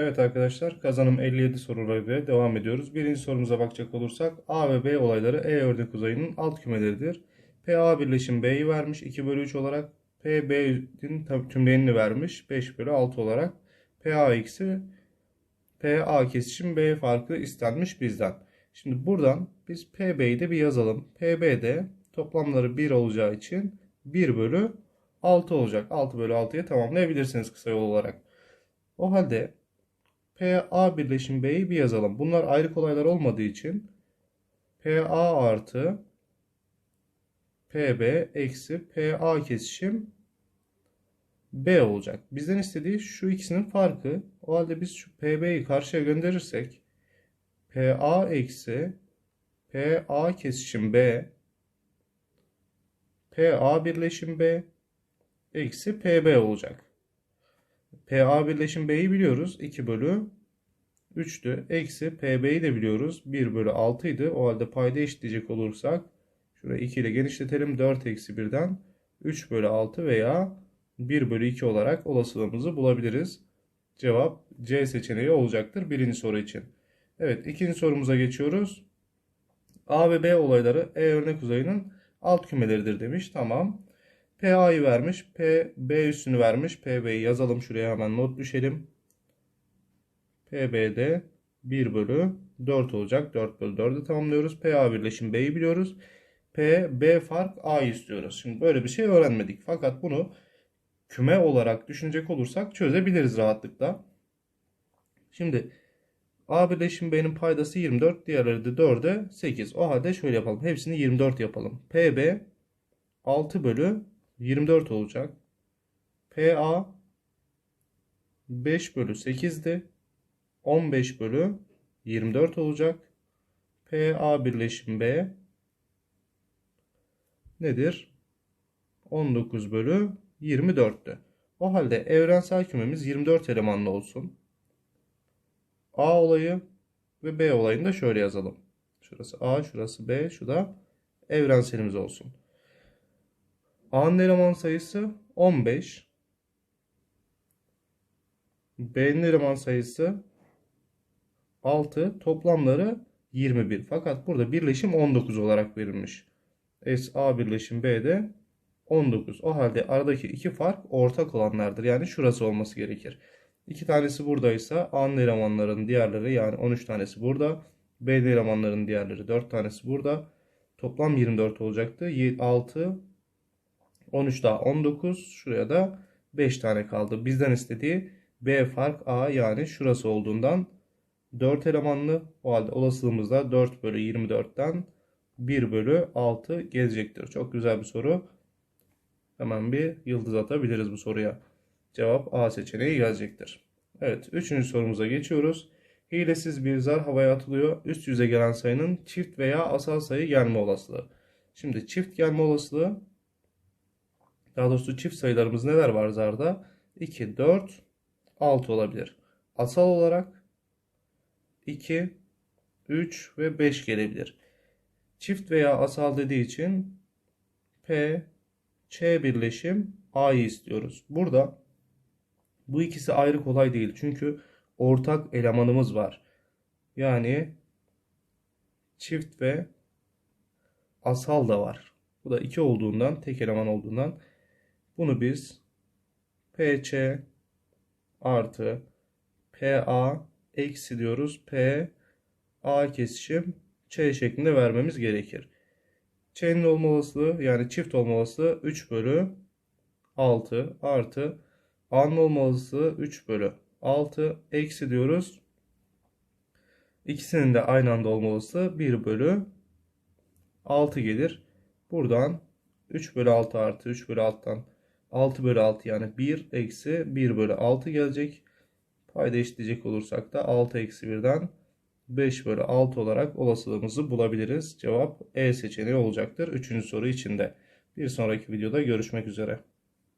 Evet arkadaşlar kazanım 57 sorularıyla devam ediyoruz. Birinci sorumuza bakacak olursak A ve B olayları E ördek uzayının alt kümeleridir. PA birleşim B'yi vermiş 2 bölü 3 olarak. PB'nin tümleyenini vermiş 5 bölü 6 olarak. PA eksi PA kesişim B farkı istenmiş bizden. Şimdi buradan biz PB'yi de bir yazalım. PB'de toplamları 1 olacağı için 1 bölü 6 olacak. 6 bölü 6'ya tamamlayabilirsiniz kısa yol olarak. O halde PA birleşim B'yi bir yazalım. Bunlar ayrı kolaylar olmadığı için PA artı PB eksi PA kesişim B olacak. Bizden istediği şu ikisinin farkı. O halde biz şu PB'yi karşıya gönderirsek PA eksi PA kesişim B PA birleşim B eksi PB olacak. PA birleşim B'yi biliyoruz. 2 bölü 3'tü. Eksi PB'yi de biliyoruz. 1 bölü 6 idi. O halde payda eşitleyecek olursak şurayı 2 ile genişletelim. 4 eksi 1'den 3 bölü 6 veya 1 bölü 2 olarak olasılığımızı bulabiliriz. Cevap C seçeneği olacaktır birinci soru için. Evet ikinci sorumuza geçiyoruz. A ve B olayları E örnek uzayının alt kümeleridir demiş. Tamam. PA'yı vermiş. P, B üstünü vermiş. PB'yi yazalım şuraya hemen not düşelim. PB'de 1 bölü 4 olacak. 4 bölü 4'ü tamamlıyoruz. PA birleşim B'yi biliyoruz. P, B fark A'yı istiyoruz. Şimdi böyle bir şey öğrenmedik. Fakat bunu küme olarak düşünecek olursak çözebiliriz rahatlıkla. Şimdi A birleşim B'nin paydası 24. Diğerleri de 4'e 8. O halde şöyle yapalım. Hepsini 24 yapalım. PB 6 bölü 24 olacak. PA 5 bölü 8'di. 15 bölü 24 olacak. PA birleşim B nedir? 19 bölü 24'tü. O halde evrensel kümemiz 24 elemanlı olsun. A olayı ve B olayını da şöyle yazalım. Şurası A, şurası B, şu da evrenselimiz olsun. A'nın eleman sayısı 15. B'nin eleman sayısı 6. Toplamları 21. Fakat burada birleşim 19 olarak verilmiş. S A birleşim B'de 19. O halde aradaki iki fark ortak olanlardır. Yani şurası olması gerekir. İki tanesi buradaysa A'nın elemanlarının diğerleri yani 13 tanesi burada. B'nin elemanlarının diğerleri 4 tanesi burada. Toplam 24 olacaktı. 6 13 daha 19. Şuraya da 5 tane kaldı. Bizden istediği B fark A yani şurası olduğundan 4 elemanlı. O halde olasılığımız da 4 bölü 24'ten 1 bölü 6 gelecektir. Çok güzel bir soru. Hemen bir yıldız atabiliriz bu soruya. Cevap A seçeneği gelecektir. Evet, üçüncü sorumuza geçiyoruz. Hilesiz bir zar havaya atılıyor. Üst yüze gelen sayının çift veya asal sayı gelme olasılığı. Şimdi çift gelme olasılığı daha doğrusu çift sayılarımız neler var zarda? 2, 4, 6 olabilir. Asal olarak 2, 3 ve 5 gelebilir. Çift veya asal dediği için P, Ç birleşim A'yı istiyoruz. Burada bu ikisi ayrı kolay değil. Çünkü ortak elemanımız var. Yani çift ve asal da var. Bu da 2 olduğundan, tek eleman olduğundan bunu biz PC artı PA eksi diyoruz. P A kesişim Ç şeklinde vermemiz gerekir. Ç'nin olma olasılığı yani çift olma olasılığı 3 bölü 6 artı A'nın olma olasılığı 3 bölü 6 eksi diyoruz. İkisinin de aynı anda olma olasılığı 1 bölü 6 gelir. Buradan 3 bölü 6 artı 3 bölü 6'dan 6 bölü 6 yani 1 eksi 1 bölü 6 gelecek. Payda eşitleyecek olursak da 6 eksi 1'den 5 bölü 6 olarak olasılığımızı bulabiliriz. Cevap E seçeneği olacaktır. Üçüncü soru içinde. Bir sonraki videoda görüşmek üzere.